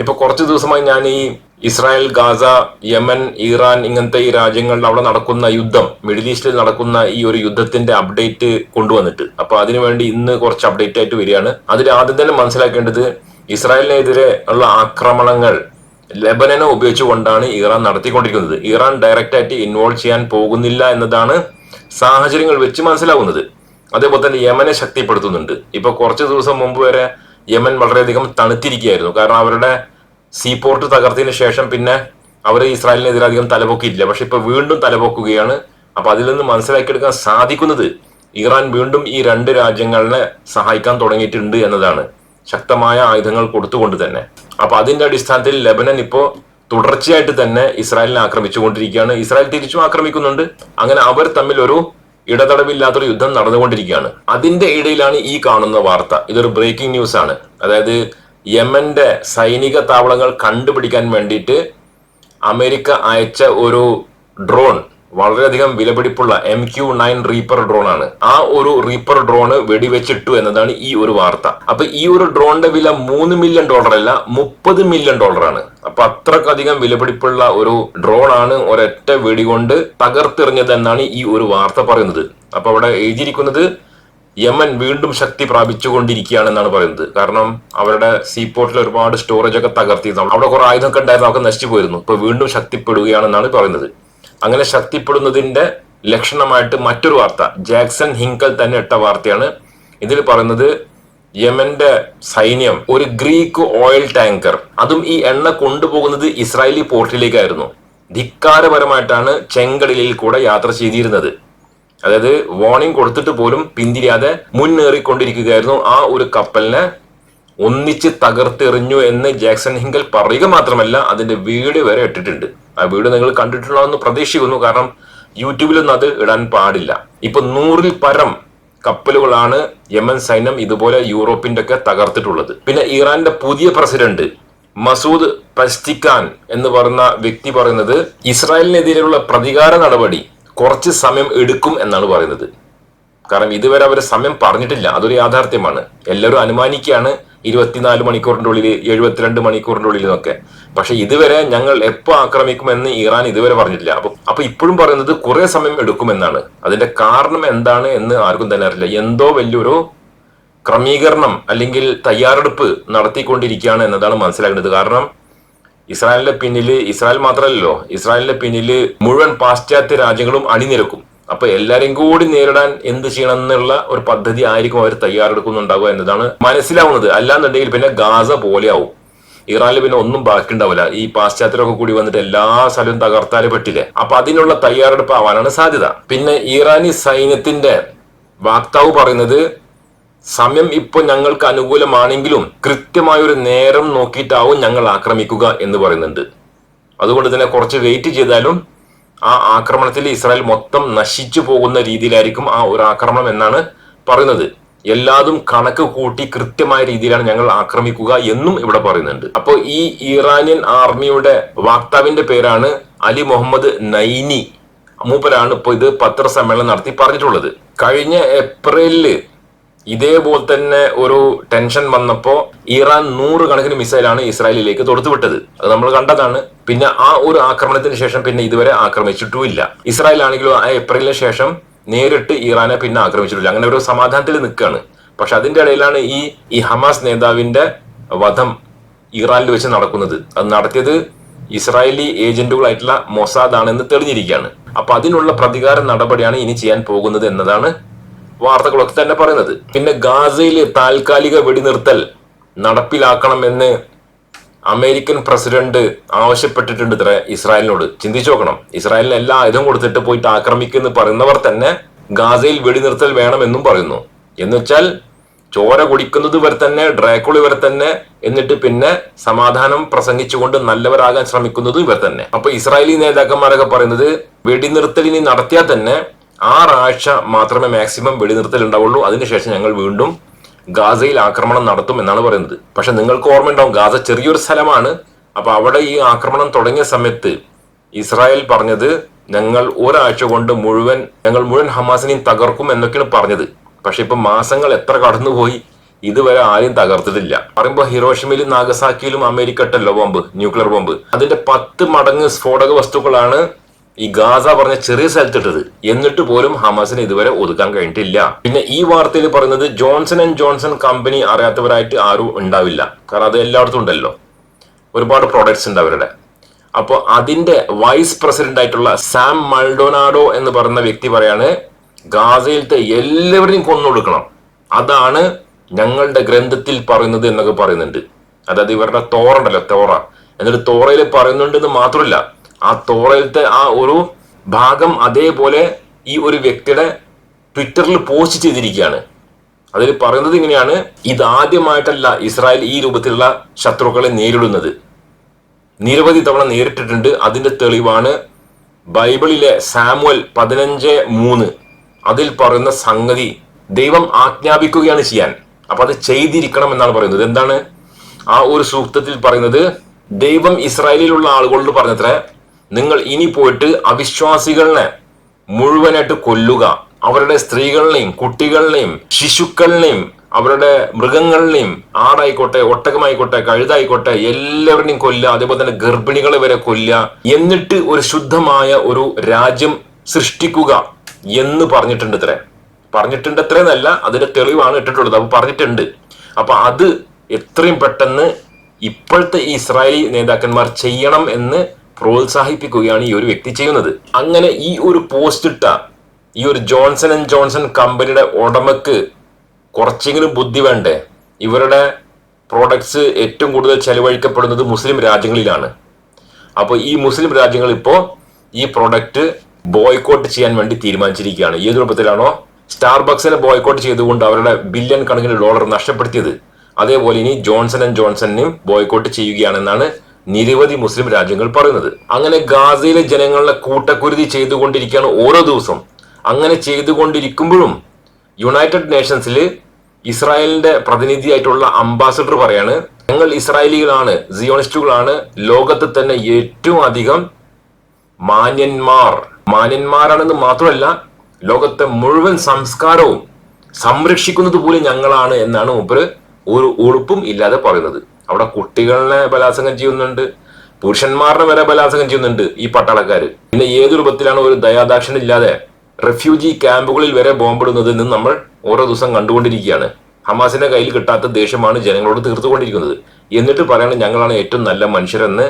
ഇപ്പൊ കുറച്ച് ദിവസമായി ഞാൻ ഈ ഇസ്രായേൽ ഗാസ യമൻ ഇറാൻ ഇങ്ങനത്തെ ഈ രാജ്യങ്ങളിൽ അവിടെ നടക്കുന്ന യുദ്ധം മിഡിൽ ഈസ്റ്റിൽ നടക്കുന്ന ഈ ഒരു യുദ്ധത്തിന്റെ അപ്ഡേറ്റ് കൊണ്ടുവന്നിട്ട്. അപ്പൊ അതിനുവേണ്ടി ഇന്ന് കുറച്ച് അപ്ഡേറ്റ് ആയിട്ട് വരികയാണ്. അതിൽ ആദ്യം തന്നെ മനസ്സിലാക്കേണ്ടത് ഇസ്രായേലിനെതിരെ ഉള്ള ആക്രമണങ്ങൾ ലെബനനെ ഉപയോഗിച്ചുകൊണ്ടാണ് ഇറാൻ നടത്തിക്കൊണ്ടിരിക്കുന്നത്. ഇറാൻ ഡയറക്റ്റ് ആയിട്ട് ഇൻവോൾവ് ചെയ്യാൻ പോകുന്നില്ല എന്നതാണ് സാഹചര്യങ്ങൾ വെച്ച് മനസ്സിലാവുന്നത്. അതേപോലെ തന്നെ യമനെ ശക്തിപ്പെടുത്തുന്നുണ്ട്. ഇപ്പൊ കുറച്ച് ദിവസം മുമ്പ് വരെ യമൻ വളരെയധികം തണുത്തിരിക്കുകയായിരുന്നു. കാരണം അവരുടെ സീപോർട്ട് തകർത്തതിന് ശേഷം പിന്നെ അവർ ഇസ്രായേലിനെതിരെ അധികം തലപൊക്കിയില്ല പക്ഷെ ഇപ്പൊ വീണ്ടും തലപൊക്കുകയാണ്. അപ്പൊ അതിൽ നിന്ന് മനസ്സിലാക്കിയെടുക്കാൻ സാധിക്കുന്നത് ഇറാൻ വീണ്ടും ഈ രണ്ട് രാജ്യങ്ങളെ സഹായിക്കാൻ തുടങ്ങിയിട്ടുണ്ട് എന്നതാണ്. ശക്തമായ ആയുധങ്ങൾ കൊടുത്തുകൊണ്ട് തന്നെ. അപ്പൊ അതിന്റെ അടിസ്ഥാനത്തിൽ ലെബനൻ ഇപ്പോ തുടർച്ചയായിട്ട് തന്നെ ഇസ്രായേലിനെ ആക്രമിച്ചുകൊണ്ടിരിക്കുകയാണ്. ഇസ്രായേൽ തിരിച്ചും ആക്രമിക്കുന്നുണ്ട്. അങ്ങനെ അവർ തമ്മിൽ ഒരു ഇടതടവില്ലാത്തൊരു യുദ്ധം നടന്നുകൊണ്ടിരിക്കുകയാണ്. അതിന്റെ ഇടയിലാണ് ഈ കാണുന്ന വാർത്ത. ഇതൊരു ബ്രേക്കിംഗ് ന്യൂസ് ആണ്. അതായത് യമന്റെ സൈനിക താവളങ്ങൾ കണ്ടുപിടിക്കാൻ വേണ്ടിയിട്ട് അമേരിക്ക അയച്ച ഒരു ഡ്രോൺ വളരെയധികം വിലപിടിപ്പുള്ള M Q nine reaper drone ആണ് ആ ഒരു റീപ്പർ ഡ്രോണ് വെടിവെച്ചിട്ടു എന്നതാണ് ഈ ഒരു വാർത്ത. അപ്പൊ ഈ ഒരു ഡ്രോണിന്റെ വില മൂന്ന് മില്യൺ ഡോളർ അല്ല മുപ്പത് മില്യൺ ഡോളർ ആണ് അപ്പൊ അത്രക്കധികം വിലപിടിപ്പുള്ള ഒരു ഡ്രോൺ ആണ് ഒരൊറ്റ വെടികൊണ്ട് തകർത്തെറിഞ്ഞത് എന്നാണ് ഈ ഒരു വാർത്ത പറയുന്നത്. അപ്പൊ അവിടെ എഴുതിയിരിക്കുന്നത് യമൻ വീണ്ടും ശക്തി പ്രാപിച്ചുകൊണ്ടിരിക്കുകയാണെന്നാണ് പറയുന്നത്. കാരണം അവരുടെ സീപോർട്ടിൽ ഒരുപാട് സ്റ്റോറേജ് ഒക്കെ തകർത്തിയിരുന്നു അവിടെ കുറെ ആയുധമൊക്കെ ഉണ്ടായിരുന്നു അവർക്ക് നശിച്ചു പോയിരുന്നു. ഇപ്പൊ വീണ്ടും ശക്തിപ്പെടുകയാണെന്നാണ് പറയുന്നത്. അങ്ങനെ ശക്തിപ്പെടുന്നതിന്റെ ലക്ഷണമായിട്ട് മറ്റൊരു വാർത്ത ജാക്സൺ ഹിങ്കൽ തന്നെ ഇട്ട വാർത്തയാണ്. ഇതിൽ പറയുന്നത് യമന്റെ സൈന്യം ഒരു ഗ്രീക്ക് ഓയിൽ ടാങ്കർ അതും ഈ എണ്ണ കൊണ്ടുപോകുന്നത് ഇസ്രായേലി പോർട്ടിലേക്കായിരുന്നു ധിക്കാരപരമായിട്ടാണ് ചെങ്കടലിൽ കൂടെ യാത്ര ചെയ്തിരുന്നത്. അതായത് വാർണിംഗ് കൊടുത്തിട്ട് പോലും പിന്തിരിയാതെ മുന്നേറിക്കൊണ്ടിരിക്കുകയായിരുന്നു ആ ഒരു കപ്പലിനെ ഒന്നിച്ച് തകർത്തെറിഞ്ഞു എന്ന് ജാക്സൺ ഹിങ്കൽ പറയുക മാത്രമല്ല അതിന്റെ വീഡിയോ വരെ ഇട്ടിട്ടുണ്ട്. ആ വീഡിയോ നിങ്ങൾ കണ്ടിട്ടുള്ളതെന്ന് പ്രതീക്ഷിക്കുന്നു കാരണം യൂട്യൂബിലൊന്നും അത് ഇടാൻ പാടില്ല. ഇപ്പൊ നൂറിൽ പരം കപ്പലുകളാണ് യമൻ സൈന്യം ഇതുപോലെ യൂറോപ്പിന്റെ ഒക്കെ തകർത്തിട്ടുള്ളത്. പിന്നെ ഇറാന്റെ പുതിയ പ്രസിഡന്റ് മസൂദ് പസ്റ്റിക്കാൻ എന്ന് പറയുന്ന വ്യക്തി പറയുന്നത് ഇസ്രായേലിനെതിരെയുള്ള പ്രതികാര നടപടി കുറച്ച് സമയം എടുക്കും എന്നാണ് പറയുന്നത്. കാരണം ഇതുവരെ അവർ സമയം പറഞ്ഞിട്ടില്ല. അതൊരു യാഥാർത്ഥ്യമാണ്. എല്ലാവരും അനുമാനിക്കുകയാണ് ഇരുപത്തിനാല് മണിക്കൂറിന്റെ ഉള്ളിൽ എഴുപത്തിരണ്ട് മണിക്കൂറിന്റെ ഉള്ളിൽ എന്നൊക്കെ. പക്ഷെ ഇതുവരെ ഞങ്ങൾ എപ്പോൾ ആക്രമിക്കുമെന്ന് ഇറാൻ ഇതുവരെ പറഞ്ഞിട്ടില്ല. അപ്പൊ അപ്പൊ ഇപ്പോഴും പറയുന്നത് കുറെ സമയം എടുക്കുമെന്നാണ്. അതിന്റെ കാരണം എന്താണ് എന്ന് ആർക്കും തന്നെ അറിയില്ല. എന്തോ വലിയൊരു ക്രമീകരണം അല്ലെങ്കിൽ തയ്യാറെടുപ്പ് നടത്തിക്കൊണ്ടിരിക്കുകയാണ് എന്നതാണ് മനസ്സിലാക്കുന്നത് കാരണം ഇസ്രായേലിന്റെ പിന്നിൽ ഇസ്രായേൽ മാത്രമല്ലല്ലോ ഇസ്രായേലിന്റെ പിന്നിൽ മുഴുവൻ പാശ്ചാത്യ രാജ്യങ്ങളും അണിനിരക്കും. അപ്പൊ എല്ലാരെയും കൂടി നേരിടാൻ എന്ത് ചെയ്യണം എന്നുള്ള ഒരു പദ്ധതി ആയിരിക്കും അവർ തയ്യാറെടുക്കുന്നുണ്ടാവുക എന്നതാണ് മനസ്സിലാവുന്നത്. അല്ലാന്നുണ്ടെങ്കിൽ പിന്നെ ഗാസ പോലെയാവും. ഇറാനിൽ പിന്നെ ഒന്നും ബാക്കി ഉണ്ടാവില്ല ഈ പാശ്ചാത്യരൊക്കെ കൂടി വന്നിട്ട് എല്ലാ സ്ഥലവും തകർത്താൽ പറ്റില്ലേ? അപ്പൊ അതിനുള്ള തയ്യാറെടുപ്പ് ആവാനാണ് സാധ്യത. പിന്നെ ഇറാനി സൈന്യത്തിന്റെ വാക്താവ് പറയുന്നത് സമയം ഇപ്പോൾ ഞങ്ങൾക്ക് അനുകൂലമാണെങ്കിലും കൃത്യമായ ഒരു നേരം നോക്കിയിട്ടാവും ഞങ്ങൾ ആക്രമിക്കുക എന്ന് പറയുന്നുണ്ട്. അതുകൊണ്ട് തന്നെ കുറച്ച് വെയിറ്റ് ചെയ്താലും ആ ആക്രമണത്തിൽ ഇസ്രായേൽ മൊത്തം നശിച്ചു പോകുന്ന രീതിയിലായിരിക്കും ആ ഒരു ആക്രമണം എന്നാണ് പറയുന്നത്. എല്ലാതും കണക്ക് കൂട്ടി കൃത്യമായ രീതിയിലാണ് ഞങ്ങൾ ആക്രമിക്കുക എന്നും ഇവിടെ പറയുന്നുണ്ട്. അപ്പോൾ ഈ ഇറാനിയൻ ആർമിയുടെ വാക്താവിന്റെ പേരാണ് അലി മുഹമ്മദ് നൈനി. മൂപ്പരാണ് ഇപ്പോൾ ഇത് പത്രസമ്മേളനം നടത്തി പറഞ്ഞിട്ടുള്ളത്. കഴിഞ്ഞ ഏപ്രിലിൽ ഇതേപോലെ തന്നെ ഒരു ടെൻഷൻ വന്നപ്പോ ഇറാൻ നൂറുകണക്കിന് മിസൈലാണ് ഇസ്രായേലിലേക്ക് തൊടുത്തുവിട്ടത്. അത് നമ്മൾ കണ്ടതാണ്. പിന്നെ ആ ഒരു ആക്രമണത്തിന് ശേഷം പിന്നെ ഇതുവരെ ആക്രമിച്ചിട്ടുമില്ല. ഇസ്രായേൽ ആണെങ്കിലും ആ ഏപ്രിലിന് ശേഷം നേരിട്ട് ഇറാനെ പിന്നെ ആക്രമിച്ചിട്ടില്ല. അങ്ങനെ ഒരു സമാധാനത്തിൽ നിൽക്കുകയാണ്. പക്ഷെ അതിന്റെ ഇടയിലാണ് ഈ ഈ ഹമാസ് നേതാവിന്റെ വധം ഇറാനിൽ വെച്ച് നടക്കുന്നത്. അത് നടത്തിയത് ഇസ്രായേലി ഏജന്റുകളായിട്ടുള്ള മൊസാദ് ആണെന്ന് തെളിഞ്ഞിരിക്കുകയാണ്. അപ്പൊ അതിനുള്ള പ്രതികാര നടപടിയാണ് ഇനി ചെയ്യാൻ പോകുന്നത് എന്നതാണ് വാർത്തകളൊക്കെ തന്നെ പറയുന്നത്. പിന്നെ ഗാസയിൽ താൽക്കാലിക വെടിനിർത്തൽ നടപ്പിലാക്കണമെന്ന് അമേരിക്കൻ പ്രസിഡന്റ് ആവശ്യപ്പെട്ടിട്ടുണ്ട് ഇത്ര ഇസ്രായേലിനോട്. ചിന്തിച്ചു നോക്കണം. ഇസ്രായേലിന് എല്ലാ ആയുധം കൊടുത്തിട്ട് പോയിട്ട് ആക്രമിക്കുമെന്ന് പറയുന്നവർ തന്നെ ഗാസയിൽ വെടിനിർത്തൽ വേണമെന്നും പറയുന്നു. എന്നുവെച്ചാൽ ചോര കുടിക്കുന്നത് വരെ തന്നെ ഡ്രാക്കുളി വരെ തന്നെ എന്നിട്ട് പിന്നെ സമാധാനം പ്രസംഗിച്ചുകൊണ്ട് നല്ലവരാകാൻ ശ്രമിക്കുന്നത് ഇവർ തന്നെ. അപ്പൊ ഇസ്രായേലി നേതാക്കന്മാരൊക്കെ പറയുന്നത് വെടിനിർത്തലിനി നടത്തിയാൽ തന്നെ ആറാഴ്ച മാത്രമേ മാക്സിമം വെടിനിർത്തൽ ഉണ്ടാവുള്ളൂ അതിനുശേഷം ഞങ്ങൾ വീണ്ടും ഗാസയിൽ ആക്രമണം നടത്തും എന്നാണ് പറയുന്നത്. പക്ഷെ നിങ്ങൾക്ക് ഓർമ്മയുണ്ടാവും ഗാസ ചെറിയൊരു സ്ഥലമാണ്. അപ്പൊ അവിടെ ഈ ആക്രമണം തുടങ്ങിയ സമയത്ത് ഇസ്രായേൽ പറഞ്ഞത് ഞങ്ങൾ ഒരാഴ്ച കൊണ്ട് മുഴുവൻ ഞങ്ങൾ മുഴുവൻ ഹമാസിനെയും തകർക്കും എന്നൊക്കെയാണ് പറഞ്ഞത്. പക്ഷെ ഇപ്പൊ മാസങ്ങൾ എത്ര കടന്നുപോയി ഇതുവരെ ആരും തകർത്തിട്ടില്ല. പറയുമ്പോ ഹിറോഷിമയിലും നാഗസാക്കിയിലും അമേരിക്ക ഇട്ടല്ലോ ബോംബ് ന്യൂക്ലിയർ ബോംബ്. അതിന്റെ പത്ത് മടങ്ങ് സ്ഫോടക വസ്തുക്കളാണ് ഈ ഗാസ പറഞ്ഞ ചെറിയ സ്ഥലത്തിട്ടത്. എന്നിട്ട് പോലും ഹമാസിന് ഇതുവരെ ഒതുക്കാൻ കഴിഞ്ഞിട്ടില്ല. പിന്നെ ഈ വാർത്തയിൽ പറയുന്നത് ജോൺസൺ ആൻഡ് ജോൺസൺ കമ്പനി അറിയാത്തവരായിട്ട് ആരും ഉണ്ടാവില്ല. കാരണം അത് എല്ലായിടത്തും ഉണ്ടല്ലോ. ഒരുപാട് പ്രോഡക്ട്സ് ഉണ്ട് അവരുടെ. അപ്പോൾ അതിന്റെ വൈസ് പ്രസിഡന്റ് ആയിട്ടുള്ള സാം മൾഡോനാഡോ എന്ന് പറയുന്ന വ്യക്തി പറയാണ് ഗാസയിലത്തെ എല്ലാവരെയും കൊന്നൊടുക്കണം അതാണ് ഞങ്ങളുടെ ഗ്രന്ഥത്തിൽ പറയുന്നത് എന്നൊക്കെ പറയുന്നുണ്ട്. അതായത് ഇവരുടെ തോറ ഉണ്ടല്ലോ തോറ. എന്നിട്ട് തോറയിൽ പറയുന്നുണ്ട് എന്ന് മാത്രമല്ല ആ തോറയിലത്തെ ആ ഒരു ഭാഗം അതേപോലെ ഈ ഒരു വ്യക്തിയുടെ ട്വിറ്ററിൽ പോസ്റ്റ് ചെയ്തിരിക്കുകയാണ്. അതിൽ പറയുന്നത് ഇങ്ങനെയാണ് ഇത് ആദ്യമായിട്ടല്ല ഇസ്രായേൽ ഈ രൂപത്തിലുള്ള ശത്രുക്കളെ നേരിടുന്നത്. നിരവധി തവണ നേരിട്ടിട്ടുണ്ട്. അതിന്റെ തെളിവാണ് ബൈബിളിലെ സാമുവൽ പതിനഞ്ച് മൂന്ന്. അതിൽ പറയുന്ന സംഗതി ദൈവം ആജ്ഞാപിക്കുകയാണ് ചെയ്യാൻ. അപ്പൊ അത് ചെയ്തിരിക്കണം എന്നാണ് പറയുന്നത്. എന്താണ്? ആ ഒരു സൂക്തത്തിൽ പറയുന്നത് ദൈവം ഇസ്രായേലിലുള്ള ആളുകളോട് പറഞ്ഞത്രേ നിങ്ങൾ ഇനി പോയിട്ട് അവിശ്വാസികളെ മുഴുവനായിട്ട് കൊല്ലുക. അവരുടെ സ്ത്രീകളെയും കുട്ടികളെയും ശിശുക്കളെയും അവരുടെ മൃഗങ്ങളിലെയും ആടായിക്കോട്ടെ ഒട്ടകമായിക്കോട്ടെ കഴുതായിക്കോട്ടെ എല്ലാവരുടെയും കൊല്ലുക. അതേപോലെ തന്നെ ഗർഭിണികളെ വരെ കൊല്ലുക. എന്നിട്ട് ഒരു ശുദ്ധമായ ഒരു രാജ്യം സൃഷ്ടിക്കുക എന്ന് പറഞ്ഞിട്ടുണ്ട് ഇത്രേ പറഞ്ഞിട്ടുണ്ട് അത്രയെന്നല്ല അതിന്റെ തെളിവാണ് ഇട്ടിട്ടുള്ളത്. അപ്പൊ പറഞ്ഞിട്ടുണ്ട്. അപ്പൊ അത് എത്രയും പെട്ടെന്ന് ഇപ്പോഴത്തെ ഇസ്രായേലി നേതാക്കന്മാർ ചെയ്യണം എന്ന് പ്രോത്സാഹിപ്പിക്കുകയാണ് ഈ ഒരു വ്യക്തി ചെയ്യുന്നത്. അങ്ങനെ ഈ ഒരു പോസ്റ്റ് ഇട്ട ഈ ഒരു ജോൺസൺ ആൻഡ് ജോൺസൺ കമ്പനിയുടെ ഉടമക്ക് കുറച്ചെങ്കിലും ബുദ്ധി വേണ്ടേ? ഇവരുടെ പ്രോഡക്ട്സ് ഏറ്റവും കൂടുതൽ ചെലവഴിക്കപ്പെടുന്നത് മുസ്ലിം രാജ്യങ്ങളിലാണ്. അപ്പോൾ ഈ മുസ്ലിം രാജ്യങ്ങൾ ഇപ്പോൾ ഈ പ്രോഡക്റ്റ് ബോയ്ക്കോട്ട് ചെയ്യാൻ വേണ്ടി തീരുമാനിച്ചിരിക്കുകയാണ്. ഏത് രൂപത്തിലാണോ? സ്റ്റാർബക്സിനെ ബോയ്ക്കോട്ട് ചെയ്തുകൊണ്ട് അവരുടെ ബില്യൺ കണക്കിന് ഡോളർ നഷ്ടപ്പെടുത്തിയത്. അതേപോലെ ഇനി ജോൺസൺ ആൻഡ് ജോൺസണിനെയും ബോയ്ക്കോട്ട് ചെയ്യുകയാണെന്നാണ് നിരവധി മുസ്ലിം രാജ്യങ്ങൾ പറയുന്നത്. അങ്ങനെ ഗാസയിലെ ജനങ്ങളെ കൂട്ടക്കുരുതി ചെയ്തുകൊണ്ടിരിക്കുകയാണ് ഓരോ ദിവസവും അങ്ങനെ ചെയ്തുകൊണ്ടിരിക്കുമ്പോഴും യുണൈറ്റഡ് നേഷൻസിൽ ഇസ്രായേലിന്റെ പ്രതിനിധിയായിട്ടുള്ള അംബാസഡർ പറയാണ് ഞങ്ങൾ ഇസ്രായേലികളാണ് സിയോണിസ്റ്റുകളാണ്. ലോകത്ത് തന്നെ ഏറ്റവും അധികം മാന്യന്മാർ. മാന്യന്മാരാണെന്ന് മാത്രമല്ല ലോകത്തെ മുഴുവൻ സംസ്കാരവും സംരക്ഷിക്കുന്നത് പോലും ഞങ്ങളാണ് എന്നാണ് മൂപ്പര് ഒരു ഉളുപ്പും ഇല്ലാതെ പറയുന്നത്. അവിടെ കുട്ടികളെ ബലാത്സംഗം ചെയ്യുന്നുണ്ട്. പുരുഷന്മാരുടെ വരെ ബലാത്സംഗം ചെയ്യുന്നുണ്ട് ഈ പട്ടാളക്കാർ പിന്നെ ഏത് രൂപത്തിലാണ് ഒരു ദയാദാക്ഷിണ്യം ഇല്ലാതെ റെഫ്യൂജി ക്യാമ്പുകളിൽ വരെ ബോംബിടുന്നത് എന്ന് നമ്മൾ ഓരോ ദിവസം കണ്ടുകൊണ്ടിരിക്കുകയാണ്. ഹമാസിന്റെ കയ്യിൽ കിട്ടാത്ത ദേഷ്യമാണ് ജനങ്ങളോട് തീർത്തുകൊണ്ടിരിക്കുന്നത്. എന്നിട്ട് പറയണം ഞങ്ങളാണ് ഏറ്റവും നല്ല മനുഷ്യരെന്ന്.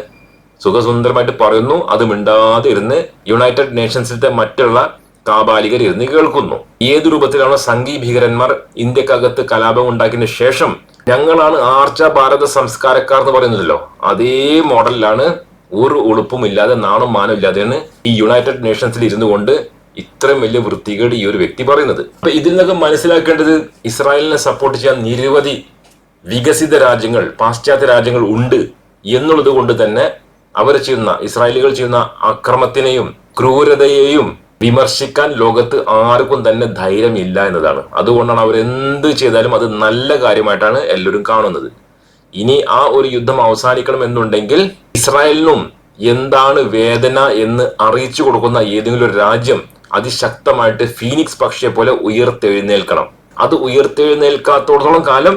സുഖസുന്ദരമായിട്ട് പറയുന്നു. അത് മിണ്ടാതെ ഇരുന്ന് യുണൈറ്റഡ് നേഷൻസിലത്തെ മറ്റുള്ള കാബാലികർ ഇരുന്ന് കേൾക്കുന്നു. ഏത് രൂപത്തിലാണോ സംഘീ ഭീകരന്മാർ ഇന്ത്യക്കകത്ത് കലാപം ഉണ്ടാക്കിയതിനു ശേഷം ഞങ്ങളാണ് ആർച്ച ഭാരത സംസ്കാരക്കാർ എന്ന് പറയുന്നതല്ലോ. അതേ മോഡലിലാണ് ഒരു ഉളുപ്പുമില്ലാതെ നാണും മാനം ഇല്ലാതെയാണ് ഈ യുണൈറ്റഡ് നേഷൻസിൽ ഇരുന്നു കൊണ്ട് ഇത്രയും വലിയ വൃത്തികേട് ഈ ഒരു വ്യക്തി പറയുന്നത്. അപ്പൊ ഇതിൽ നിന്നൊക്കെ മനസ്സിലാക്കേണ്ടത് ഇസ്രായേലിനെ സപ്പോർട്ട് ചെയ്യാൻ നിരവധി വികസിത രാജ്യങ്ങൾ പാശ്ചാത്യ രാജ്യങ്ങൾ ഉണ്ട് എന്നുള്ളത് കൊണ്ട് തന്നെ അവർ ചെയ്യുന്ന ഇസ്രായേലികൾ ചെയ്യുന്ന അക്രമത്തിനെയും ക്രൂരതയെയും വിമർശിക്കാൻ ലോകത്ത് ആർക്കും തന്നെ ധൈര്യമില്ല എന്നതാണ്. അതുകൊണ്ടാണ് അവർ എന്ത് ചെയ്താലും അത് നല്ല കാര്യമായിട്ടാണ് എല്ലാവരും കാണുന്നത്. ഇനി ആ ഒരു യുദ്ധം അവസാനിക്കണം എന്നുണ്ടെങ്കിൽ ഇസ്രായേലിനും എന്താണ് വേദന എന്ന് അറിയിച്ചു കൊടുക്കുന്ന ഏതെങ്കിലും ഒരു രാജ്യം അതിശക്തമായിട്ട് ഫീനിക്സ് പക്ഷിയെ പോലെ ഉയർത്തെഴുന്നേൽക്കണം. അത് ഉയർത്തെഴുന്നേൽക്കാത്തോടത്തോളം കാലം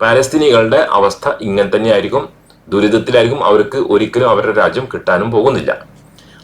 പാലസ്തീനികളുടെ അവസ്ഥ ഇങ്ങനെ തന്നെയായിരിക്കും. ദുരിതത്തിലായിരിക്കും. അവർക്ക് ഒരിക്കലും അവരുടെ രാജ്യം കിട്ടാനും പോകുന്നില്ല.